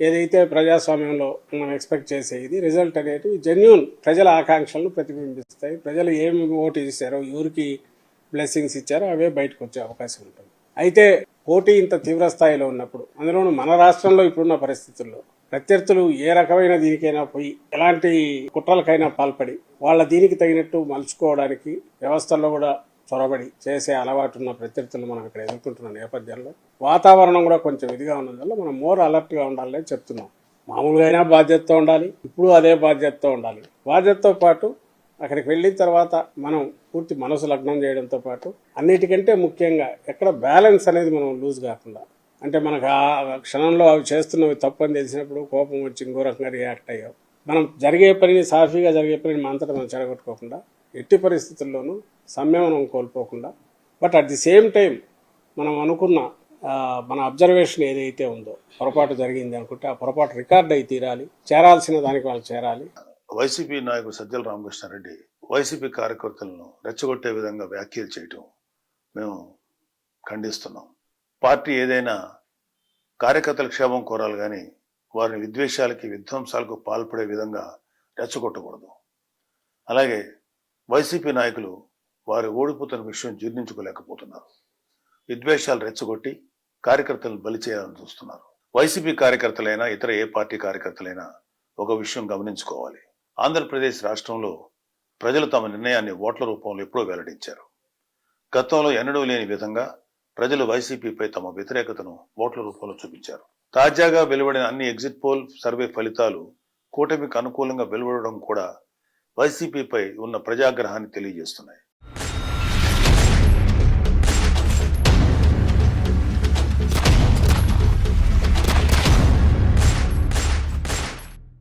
ఏదైతే ప్రజాస్వామ్యంలో మనం ఎక్స్పెక్ట్ చేసేది రిజల్ట్ అనేది జెన్యున్ ప్రజల ఆకాంక్షలను ప్రతిబింబిస్తాయి. ప్రజలు ఏమి ఓటు చేశారో ఎవరికి బ్లెస్సింగ్స్ ఇచ్చారో అవే బయటకు వచ్చే అవకాశం ఉంటుంది. అయితే పోటీ ఇంత తీవ్ర స్థాయిలో ఉన్నప్పుడు అందులోనూ మన రాష్ట్రంలో ఇప్పుడున్న పరిస్థితుల్లో ప్రత్యర్థులు ఏ రకమైన దీనికైనా పోయి ఎలాంటి కుట్రలకైనా పాల్పడి వాళ్ళ దీనికి తగినట్టు మలుచుకోవడానికి వ్యవస్థల్లో కూడా చొరబడి చేసే అలవాటు ఉన్న ప్రత్యర్థులు మనం ఇక్కడ ఎదుర్కొంటున్న నేపథ్యంలో వాతావరణం కూడా కొంచెం ఇదిగా ఉన్నందువల్ల మనం మోర్ అలర్ట్గా ఉండాలని చెప్తున్నాం. మామూలుగా అయినా బాధ్యతతో ఉండాలి ఇప్పుడు అదే బాధ్యతతో ఉండాలి. బాధ్యతతో పాటు అక్కడికి వెళ్ళిన తర్వాత మనం పూర్తి మనసు లగ్నం చేయడంతో పాటు అన్నిటికంటే ముఖ్యంగా ఎక్కడ బ్యాలెన్స్ అనేది మనం లూజ్ కాకుండా అంటే మనకు ఆ క్షణంలో అవి చేస్తున్నవి తప్పని తెలిసినప్పుడు కోపం వచ్చి ఇంకో రకంగా రియాక్ట్ అయ్యాం. మనం జరిగే పనిని సాఫీగా జరిగే పనిని మనంతటా మనం చెడగొట్టుకోకుండా ఎట్టి పరిస్థితుల్లోనూ సంయమనం కోల్పోకుండా but at the same time మనం అనుకున్న మన అబ్జర్వేషన్ ఏదైతే ఉందో పొరపాటు జరిగింది అనుకుంటే ఆ పొరపాటు రికార్డ్ అయి తీరాలి చేరాల్సిన దానికి వాళ్ళు చేరాలి. వైసీపీ నాయకుడు సజ్జల రామకృష్ణారెడ్డి వైసీపీ కార్యకర్తలను రెచ్చగొట్టే విధంగా వ్యాఖ్యలు చేయటం మేము ఖండిస్తున్నాం. పార్టీ ఏదైనా కార్యకర్తల క్షేమం కోరాలి కానీ వారిని విద్వేషాలకి విధ్వంసాలకు పాల్పడే విధంగా రెచ్చగొట్టకూడదు. అలాగే వైసీపీ నాయకులు వారి ఓడిపోతున్న విషయం జీర్ణించుకోలేకపోతున్నారు. విద్వేషాలు రెచ్చగొట్టి కార్యకర్తలను బలి చేయాలని చూస్తున్నారు. వైసీపీ కార్యకర్తలైనా ఇతర ఏ పార్టీ కార్యకర్తలైనా ఒక విషయం గమనించుకోవాలి. ఆంధ్రప్రదేశ్ రాష్ట్రంలో ప్రజలు తమ నిర్ణయాన్ని ఓట్ల రూపంలో ఎప్పుడో వెల్లడించారు. గతంలో ఎన్నడూ లేని విధంగా ప్రజలు వైసీపీపై తమ వ్యతిరేకతను ఓట్ల రూపంలో చూపించారు. తాజాగా వెలువడిన అన్ని ఎగ్జిట్ పోల్ సర్వే ఫలితాలు కూటమికి అనుకూలంగా వెలువడడం కూడా వైసీపీపై ఉన్న ప్రజాగ్రహాన్ని తెలియజేస్తున్నాయి.